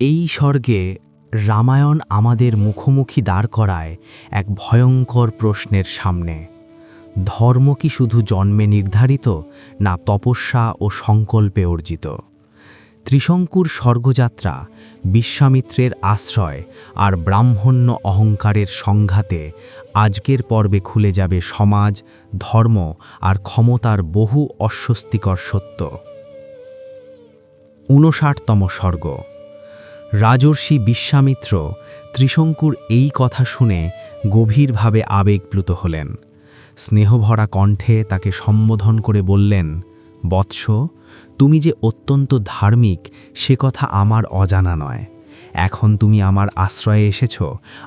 এই স্বর্গে রামায়ণ আমাদের মুখোমুখি দাঁড় করায় এক ভয়ঙ্কর প্রশ্নের সামনে। ধর্ম কি শুধু জন্মে নির্ধারিত, না তপস্যা ও সংকল্পে অর্জিত? ত্রিশঙ্কুর স্বর্গযাত্রা বিশ্বামিত্রের আশ্রয় আর ব্রাহ্মণ্য অহংকারের সংঘাতে আজকের পর্বে খুলে যাবে সমাজ, ধর্ম আর ক্ষমতার বহু অস্বস্তিকর সত্য। ঊনষাটতম স্বর্গ। রাজর্ষি বিশ্বামিত্র ত্রিশঙ্কুর এই কথা শুনে গভীরভাবে আবেগপ্লুত হলেন। স্নেহভরা কণ্ঠে তাকে সম্বোধন করে বললেন বৎস, তুমি যে অত্যন্ত ধার্মিক, সে কথা আমার অজানা নয়। এখন তুমি আমার আশ্রয়ে এসেছ,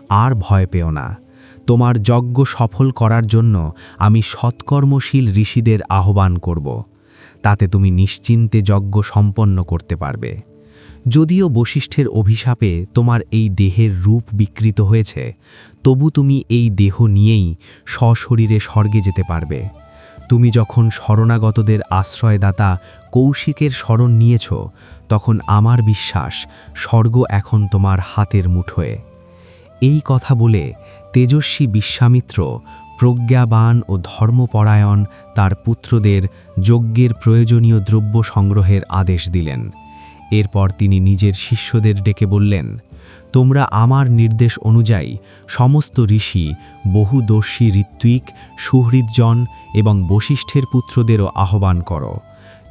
আর ভয় পেও না। তোমার যজ্ঞ সফল করার জন্য আমি সৎকর্মশীল ঋষিদের আহ্বান করব। তাতে তুমি নিশ্চিন্তে যজ্ঞ সম্পন্ন করতে পারবে। যদিও বশিষ্ঠের অভিশাপে তোমার এই দেহের রূপ বিকৃত হয়েছে, তবু তুমি এই দেহ নিয়েই সশরীরে স্বর্গে যেতে পারবে। তুমি যখন শরণাগতদের আশ্রয়দাতা কৌশিকের শরণ নিয়েছ, তখন আমার বিশ্বাস স্বর্গ এখন তোমার হাতের মুঠোয় এই কথা বলে তেজস্বী বিশ্বামিত্র প্রজ্ঞাবান ও ধর্মপরায়ণ তার পুত্রদের যজ্ঞের প্রয়োজনীয় দ্রব্য সংগ্রহের আদেশ দিলেন। এরপর তিনি নিজের শিষ্যদের ডেকে বললেন তোমরা আমার নির্দেশ অনুযায়ী সমস্ত ঋষি, বহুদর্শী ঋত্বিক, সুহৃদজন এবং বশিষ্ঠের পুত্রদেরও আহ্বান করো।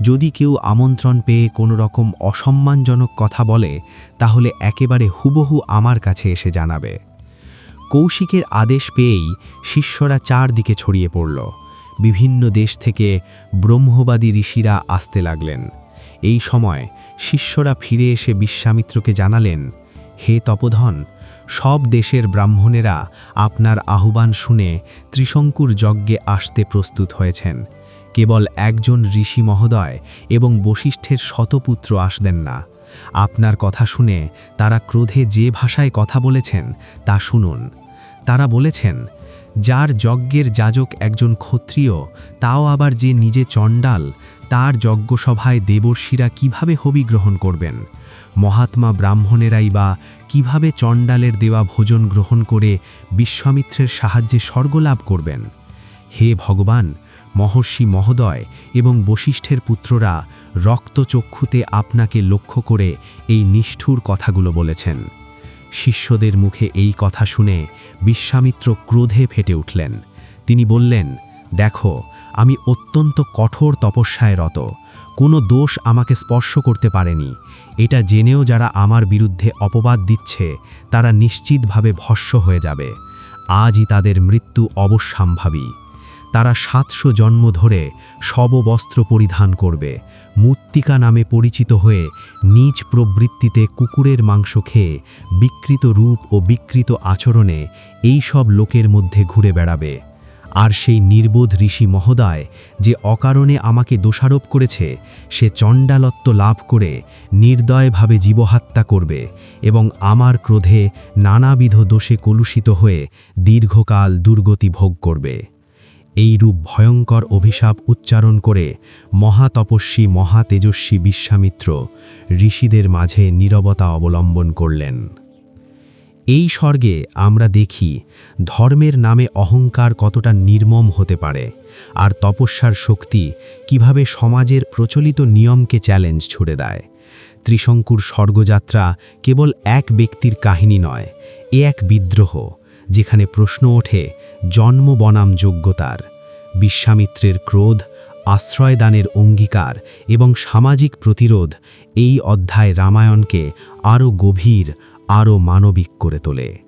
যদি কেউ আমন্ত্রণ পেয়ে কোনো রকম অসম্মানজনক কথা বলে, তাহলে একেবারে হুবহু আমার কাছে এসে জানাবে। কৌশিকের আদেশ পেয়েই শিষ্যরা চারদিকে ছড়িয়ে পড়ল। বিভিন্ন দেশ থেকে ব্রহ্মবাদী ঋষিরা আসতে লাগলেন। এই সময় শিষ্যরা ফিরে এসে বিশ্বামিত্রকে জানালেন হে তপধন, সব দেশের ব্রাহ্মণেরা আপনার আহ্বান শুনে ত্রিশঙ্কুর যজ্ঞে আসতে প্রস্তুত হয়েছেন। কেবল একজন ঋষি মহোদয় এবং বশিষ্ঠের শতপুত্র আসবেন না। আপনার কথা শুনে তারা ক্রোধে যে ভাষায় কথা বলেছেন তা শুনুন। তারা বলেছেন, যার যজ্ঞের যাজক একজন ক্ষত্রিয়, তাও আবার যে নিজে চণ্ডাল, তার যজ্ঞসভায় দেবর্ষীরা কীভাবে হবি গ্রহণ করবেন? মহাত্মা ব্রাহ্মণেরাই বা কীভাবে চণ্ডালের দেওয়া ভোজন গ্রহণ করে বিশ্বামিত্রের সাহায্যে স্বর্গলাভ করবেন? হে ভগবান, মহর্ষি মহোদয় এবং বশিষ্ঠের পুত্ররা রক্তচক্ষুতে আপনাকে লক্ষ্য করে এই নিষ্ঠুর কথাগুলো বলেছেন। শিষ্যদের মুখে এই কথা শুনে বিশ্বামিত্র ক্রোধে ফেটে উঠলেন। তিনি বললেন, দেখো, আমি অত্যন্ত কঠোর তপস্যায় রত। কোনো দোষ আমাকে স্পর্শ করতে পারেনি। এটা জেনেও যারা আমার বিরুদ্ধে অপবাদ দিচ্ছে, তারা নিশ্চিতভাবে ভস্য হয়ে যাবে। আজই তাদের মৃত্যু অবশ্যম্ভাবী। তারা সাতশো জন্ম ধরে শববস্ত্র পরিধান করবে। মূর্তিকা নামে পরিচিত হয়ে নিজ প্রবৃত্তিতে কুকুরের মাংস খেয়ে বিকৃত রূপ ও বিকৃত আচরণে এই সব লোকের মধ্যে ঘুরে বেড়াবে। আর সেই নির্বোধ ঋষি মহোদয় যে অকারণে আমাকে দোষারোপ করেছে, সে চণ্ডালত্ব লাভ করে নির্দয়ভাবে জীবহাত্যা করবে এবং আমার ক্রোধে নানাবিধ দোষে কলুষিত হয়ে দীর্ঘকাল দুর্গতি ভোগ করবে। এই রূপ ভয়ঙ্কর অভিশাপ উচ্চারণ করে মহাতপস্বী মহাতেজস্বী বিশ্বামিত্র ঋষিদের মাঝে নীরবতা অবলম্বন করলেন। এই স্বর্গে আমরা দেখি ধর্মের নামে অহংকার কতটা নির্মম হতে পারে, আর তপস্যার শক্তি কীভাবে সমাজের প্রচলিত নিয়মকে চ্যালেঞ্জ ছুড়ে দেয়। ত্রিশঙ্কুর স্বর্গযাত্রা কেবল এক ব্যক্তির কাহিনী নয়, এ এক বিদ্রোহ, যেখানে প্রশ্ন ওঠে, জন্ম বনাম যোগ্যতার। বিশ্বামিত্রের ক্রোধ, আশ্রয়দানের অঙ্গীকার এবং সামাজিক প্রতিরোধ এই অধ্যায় রামায়ণকে আরও গভীর আরও মানবিক করে তোলে।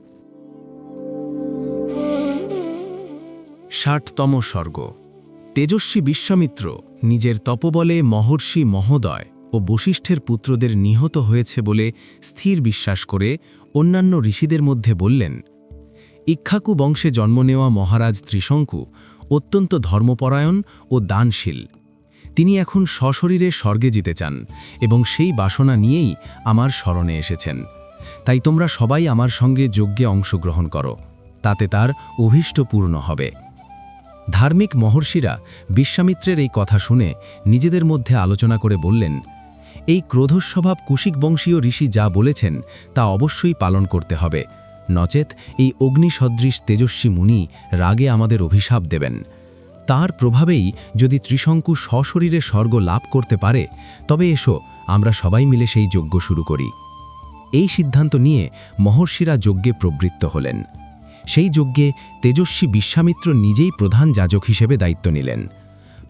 ষাটতম স্বর্গ। তেজস্বী বিশ্বামিত্র নিজের তপবলে মহর্ষি মহোদয় ও বশিষ্ঠের পুত্রদের নিহত হয়েছে বলে স্থির বিশ্বাস করে অন্যান্য ঋষিদের মধ্যে বললেন, ইক্ষাকু বংশে জন্ম নেওয়া মহারাজ ত্রিশঙ্কু অত্যন্ত ধর্মপরায়ণ ও দানশীল। তিনি এখন সশরীরে স্বর্গে যেতে চান এবং সেই বাসনা নিয়েই আমার স্মরণে এসেছেন। তাই তোমরা সবাই আমার সঙ্গে যজ্ঞে অংশগ্রহণ করো, তাতে তার অভীষ্ট পূর্ণ হবে। ধার্মিক মহর্ষিরা বিশ্বামিত্রের এই কথা শুনে নিজেদের মধ্যে আলোচনা করে বললেন, এই ক্রোধস্বভাব কুশিক বংশীয় ঋষি যা বলেছেন, তা অবশ্যই পালন করতে হবে। নচেত এই অগ্নিসদৃশ তেজস্বী মুনি রাগে আমাদের অভিশাপ দেবেন। তার প্রভাবেই যদি ত্রিশঙ্কু সশরীরে স্বর্গ লাভ করতে পারে, তবে এসো, আমরা সবাই মিলে সেই যজ্ঞ শুরু করি। এই সিদ্ধান্ত নিয়ে মহর্ষিরা যজ্ঞে প্রবৃত্ত হলেন। সেই যজ্ঞে তেজস্বী বিশ্বামিত্র নিজেই প্রধান যাজক হিসেবে দায়িত্ব নিলেন।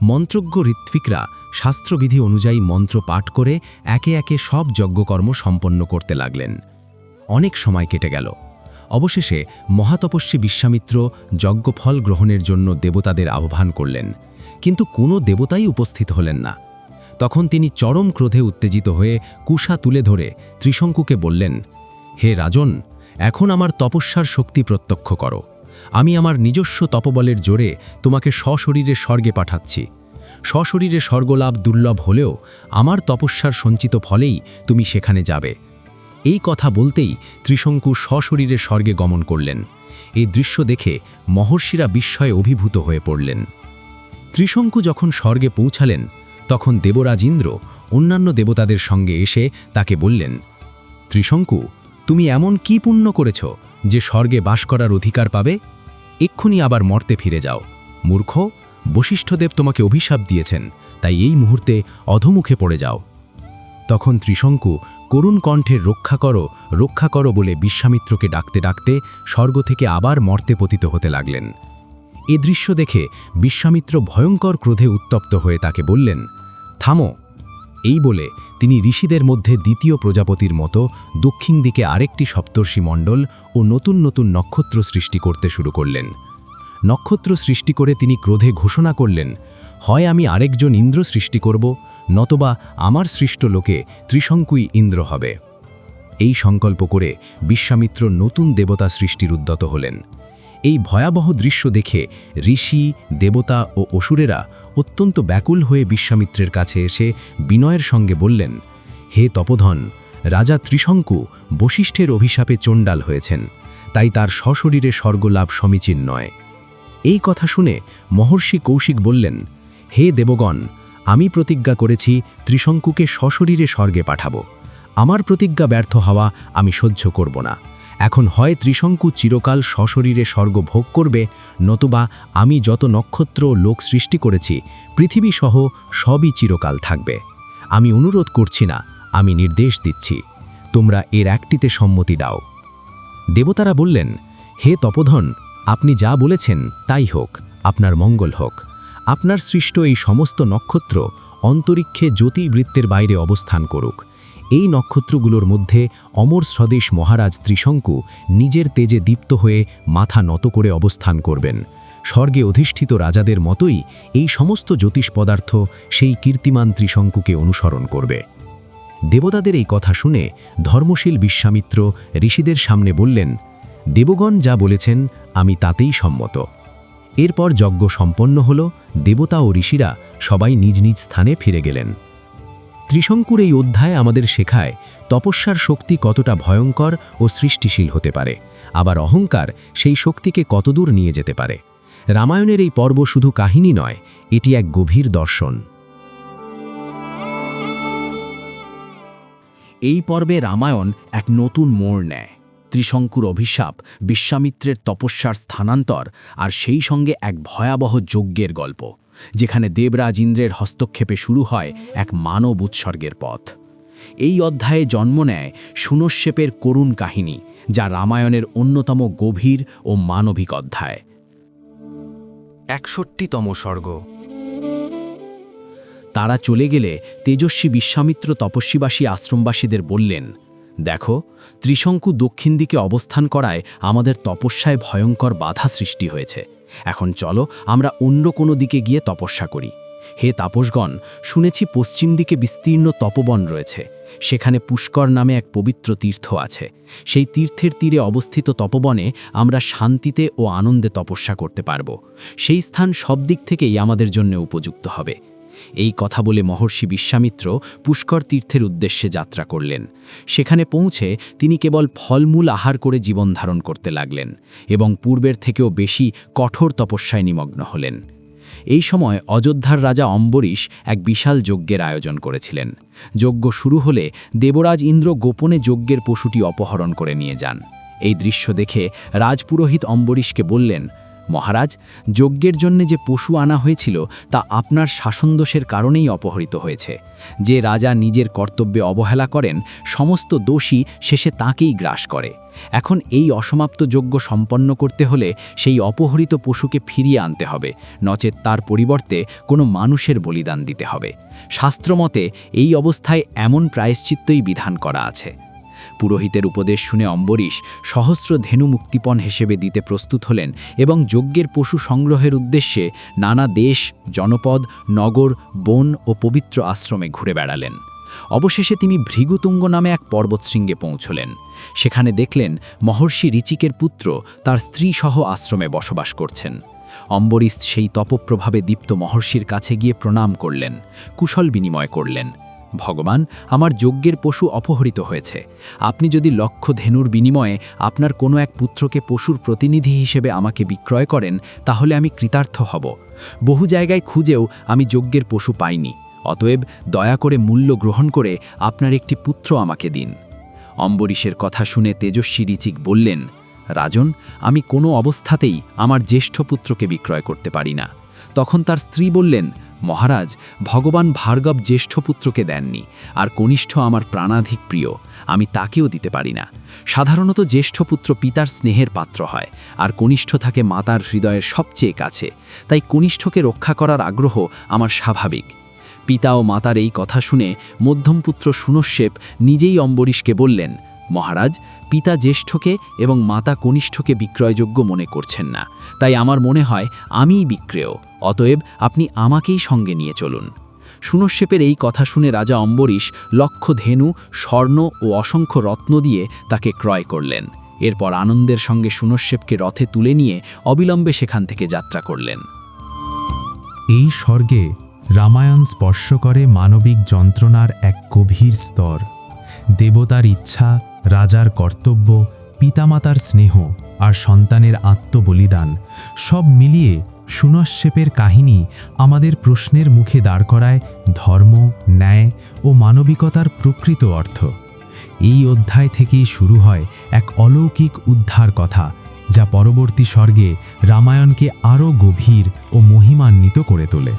মন্ত্রজ্ঞ ঋত্বিকরা শাস্ত্রবিধি অনুযায়ী মন্ত্র পাঠ করে একে একে সব যজ্ঞকর্ম সম্পন্ন করতে লাগলেন। অনেক সময় কেটে গেল। অবশেষে মহাতপস্বী বিশ্বামিত্র যজ্ঞফল গ্রহণের জন্য দেবতাদের আহ্বান করলেন। কিন্তু কোনো দেবতাই উপস্থিত হলেন না। তখন তিনি চরম ক্রোধে উত্তেজিত হয়ে কুষা তুলে ধরে ত্রিশঙ্কুকে বললেন, হে রাজন, এখন আমার তপস্যার শক্তি প্রত্যক্ষ করো। আমি আমার নিজস্ব তপবলের জোরে তোমাকে সশরীরে স্বর্গে পাঠাচ্ছি। সশরীরে স্বর্গলাভ দুর্লভ হলেও আমার তপস্যার সঞ্চিত ফলেই তুমি সেখানে যাবে এই কথা বলতেই ত্রিশঙ্কু সশরীরে স্বর্গে গমন করলেন। এই দৃশ্য দেখে মহর্ষিরা বিস্ময়ে অভিভূত হয়ে পড়লেন। ত্রিশঙ্কু যখন স্বর্গে পৌঁছালেন তখন দেবরাজ ইন্দ্র অন্যান্য দেবতাদের সঙ্গে এসে তাকে বললেন, ত্রিশঙ্কু, তুমি এমন কি পুণ্য করেছ যে স্বর্গে বাস করার অধিকার পাবে? এক্ষুনি আবার মর্তে ফিরে যাও। মূর্খ, বশিষ্ঠদেব তোমাকে অভিশাপ দিয়েছেন, তাই এই মুহূর্তে অধমুখে পড়ে যাও তখন ত্রিশঙ্কু, করুণ কণ্ঠের রক্ষা করো রক্ষা করো বলে বিশ্বামিত্রকে ডাকতে ডাকতে স্বর্গ থেকে আবার মর্তে পতিত হতে লাগলেন। এ দৃশ্য দেখে বিশ্বামিত্র ভয়ঙ্কর ক্রোধে উত্তপ্ত হয়ে তাকে বললেন থামো। এই বলে তিনি ঋষিদের মধ্যে দ্বিতীয় প্রজাপতির মতো দক্ষিণ দিকে আরেকটি সপ্তর্ষি মণ্ডল ও নতুন নতুন নক্ষত্র সৃষ্টি করতে শুরু করলেন। নক্ষত্র সৃষ্টি করে তিনি ক্রোধে ঘোষণা করলেন, হয় আমি আরেকজন ইন্দ্র সৃষ্টি করব, নতবা আমার সৃষ্ট লোকে ত্রিশঙ্কুই ইন্দ্র হবে। এই সংকল্প করে বিশ্বামিত্র নতুন দেবতা সৃষ্টির উদ্যত হলেন। এই ভয়াবহ দৃশ্য দেখে ঋষি, দেবতা ও অসুরেরা অত্যন্ত ব্যাকুল হয়ে বিশ্বামিত্রের কাছে এসে বিনয়ের সঙ্গে বললেন, হে তপধন, রাজা ত্রিশঙ্কু বশিষ্ঠের অভিশাপে চণ্ডাল হয়েছেন, তাই তার সশরীরে স্বর্গলাভ সমীচীন নয়। এই কথা শুনে মহর্ষি কৌশিক বললেন, হে দেবগণ, আমি প্রতিজ্ঞা করেছি ত্রিশঙ্কুকে সশরীরে স্বর্গে পাঠাবো। আমার প্রতিজ্ঞা ব্যর্থ হওয়া আমি সহ্য করব না। এখন হয় ত্রিশঙ্কু চিরকাল সশরীরে স্বর্গ ভোগ করবে, নতুবা আমি যত নক্ষত্র লোক সৃষ্টি করেছি পৃথিবী সহ সবই চিরকাল থাকবে। আমি অনুরোধ করছি না, আমি নির্দেশ দিচ্ছি। তোমরা এর একটিতে সম্মতি দাও। দেবতারা বললেন, হে তপধন, আপনি যা বলেছেন তাই হোক, আপনার মঙ্গল হোক। আপনার সৃষ্ট এই সমস্ত নক্ষত্র অন্তরিক্ষে জ্যোতিবৃত্তের বাইরে অবস্থান করুক। এই নক্ষত্রগুলোর মধ্যে অমর স্বদেশ মহারাজ ত্রিশঙ্কু নিজের তেজে দীপ্ত হয়ে মাথা নত করে অবস্থান করবেন। স্বর্গে অধিষ্ঠিত রাজাদের মতোই এই সমস্ত জ্যোতিষ পদার্থ সেই কীর্তিমান ত্রিশঙ্কুকে অনুসরণ করবে। দেবতাদের এই কথা শুনে ধর্মশীল বিশ্বামিত্র ঋষিদের সামনে বললেন, দেবগণ যা বলেছেন, আমি তাতেই সম্মত। এরপর যজ্ঞ সম্পন্ন হল, দেবতা ও ঋষিরা সবাই নিজ নিজ স্থানে ফিরে গেলেন। ত্রিশঙ্কুর এই অধ্যায় আমাদের শেখায় তপস্যার শক্তি কতটা ভয়ঙ্কর ও সৃষ্টিশীল হতে পারে, আবার অহংকার সেই শক্তিকে কতদূর নিয়ে যেতে পারে। রামায়ণের এই পর্ব শুধু কাহিনী নয়, এটি এক গভীর দর্শন। এই পর্বে রামায়ণ এক নতুন মোড় নেয়। ত্রিশঙ্কুর অভিশাপ বিশ্বামিত্রের তপস্যার স্থানান্তর আর সেই সঙ্গে এক ভয়াবহ যজ্ঞের গল্প। যেখানে দেবরাজ ইন্দ্রের হস্তক্ষেপে শুরু হয় এক মানব উৎসর্গের পথ। এই অধ্যায়ে জন্ম নেয় সুনশ্বেপের করুণ কাহিনী যা রামায়ণের অন্যতম গভীর ও মানবিক অধ্যায়। একষট্টিতম স্বর্গ। তারা চলে গেলে তেজস্বী বিশ্বামিত্র তপস্বীবাসী আশ্রমবাসীদের বললেন দেখো ত্রিশঙ্কু দক্ষিণ দিকে অবস্থান করায় আমাদের তপস্যায় ভয়ঙ্কর বাধা সৃষ্টি হয়েছে। এখন চলো আমরা অন্য কোনো দিকে গিয়ে তপস্যা করি। হে তাপসগণ, শুনেছি পশ্চিম দিকে বিস্তীর্ণ তপবন রয়েছে। সেখানে পুষ্কর নামে এক পবিত্র তীর্থ আছে। সেই তীর্থের তীরে অবস্থিত তপবনে আমরা শান্তিতে ও আনন্দে তপস্যা করতে পারব। সেই স্থান সব দিক থেকেই আমাদের জন্য উপযুক্ত হবে। এই কথা বলে মহর্ষি বিশ্বামিত্র পুষ্কর তীর্থের উদ্দেশ্যে যাত্রা করলেন। সেখানে পৌঁছে তিনি কেবল ফলমূল আহার করে জীবন ধারণ করতে লাগলেন এবং পূর্বের থেকেও বেশি কঠোর তপস্যায় নিমগ্ন হলেন। এই সময় অযোধ্যার রাজা অম্বরীশ এক বিশাল যজ্ঞের আয়োজন করেছিলেন। যজ্ঞ শুরু হলে দেবরাজ ইন্দ্র গোপনে যজ্ঞের পশুটি অপহরণ করে নিয়ে যান। এই দৃশ্য দেখে রাজপুরোহিত অম্বরীশকে বললেন মহারাজ, যজ্ঞের জন্য যে পশু আনা হয়েছিল, তা আপনার শাসনদোষের কারণেই অপহৃত হয়েছে। যে রাজা নিজের কর্তব্যে অবহেলা করেন, সমস্ত দোষী শেষে তাকেই গ্রাস করে। এখন এই অসমাপ্ত যজ্ঞ সম্পন্ন করতে হলে সেই অপহৃত পশুকে ফিরিয়ে আনতে হবে, নচেত তার পরিবর্তে কোনো মানুষের বলিদান দিতে হবে। শাস্ত্রমতে এই অবস্থায় এমন প্রায়শ্চিত্তই বিধান করা আছে। পুরোহিতের উপদেশ শুনে অম্বরীশ সহস্র ধেনু মুক্তিপণ হিসেবে দিতে প্রস্তুত হলেন এবং যজ্ঞের পশু সংগ্রহের উদ্দেশ্যে নানা দেশ, জনপদ, নগর, বন ও পবিত্র আশ্রমে ঘুরে বেড়ালেন। অবশেষে তিনি ভৃগুতুঙ্গ নামে এক পর্বতশৃঙ্গে পৌঁছলেন। সেখানে দেখলেন মহর্ষি ঋচিকের পুত্র তার স্ত্রী সহ আশ্রমে বসবাস করছেন। অম্বরীশ সেই তপপ্রভাবে দীপ্ত মহর্ষির কাছে গিয়ে প্রণাম করলেন, কুশল বিনিময় করলেন ভগবান আমার যজ্ঞের পশু অপহৃত হয়েছে। আপনি যদি লক্ষ ধেনুর বিনিময়ে আপনার কোনো এক পুত্রকে পশুর প্রতিনিধি হিসেবে আমাকে বিক্রয় করেন, তাহলে আমি কৃতার্থ হব। বহু জায়গায় খুঁজেও আমি যজ্ঞের পশু পাইনি। অতএব দয়া করে মূল্য গ্রহণ করে আপনার একটি পুত্র আমাকে দিন। অম্বরীশের কথা শুনে তেজস্বী ঋচিক বললেন, রাজন, আমি কোনো অবস্থাতেই আমার জ্যেষ্ঠ পুত্রকে বিক্রয় করতে পারি না। তখন তার স্ত্রী বললেন মহারাজ, ভগবান ভার্গব জ্যেষ্ঠ পুত্রকে দেননি, আর কনিষ্ঠ আমার প্রাণাধিক প্রিয়, আমি তাকেও দিতে পারি না। সাধারণত জ্যেষ্ঠ পুত্র পিতার স্নেহের পাত্র হয়, আর কনিষ্ঠ থাকে মাতার হৃদয়ের সবচেয়ে কাছে, তাই কনিষ্ঠকে রক্ষা করার আগ্রহ আমার স্বাভাবিক। পিতা ও মাতার এই কথা শুনে মধ্যম পুত্র সুনশ্বেপ নিজেই অম্বরীশকে বললেন মহারাজ, পিতা জ্যেষ্ঠকে এবং মাতা কনিষ্ঠকে বিক্রয়যোগ্য মনে করছেন না। তাই আমার মনে হয় আমিই বিক্রেয়, অতএব আপনি আমাকেই সঙ্গে নিয়ে চলুন। সুনশ্বেপের এই কথা শুনে রাজা অম্বরীশ লক্ষ ধেনু স্বর্ণ ও অসংখ্য রত্ন দিয়ে তাকে ক্রয় করলেন। এরপর আনন্দের সঙ্গে সুনশ্বেপকে রথে তুলে নিয়ে অবিলম্বে সেখান থেকে যাত্রা করলেন। এই স্বর্গে রামায়ণ স্পর্শ করে মানবিক যন্ত্রণার এক গভীর স্তর। দেবতার ইচ্ছা রাজার কর্তব্য, পিতামাতার স্নেহ আর সন্তানের আত্মবলিদান। সব মিলিয়ে সুনশ্বেপের কাহিনী আমাদের প্রশ্নের মুখে দাঁড় করায় ধর্ম, ন্যায় ও মানবিকতার প্রকৃত অর্থ। এই অধ্যায় থেকেই শুরু হয় এক অলৌকিক উদ্ধার কথা, যা পরবর্তী স্বর্গে রামায়ণকে আরও গভীর ও মহিমান্বিত করে তোলে।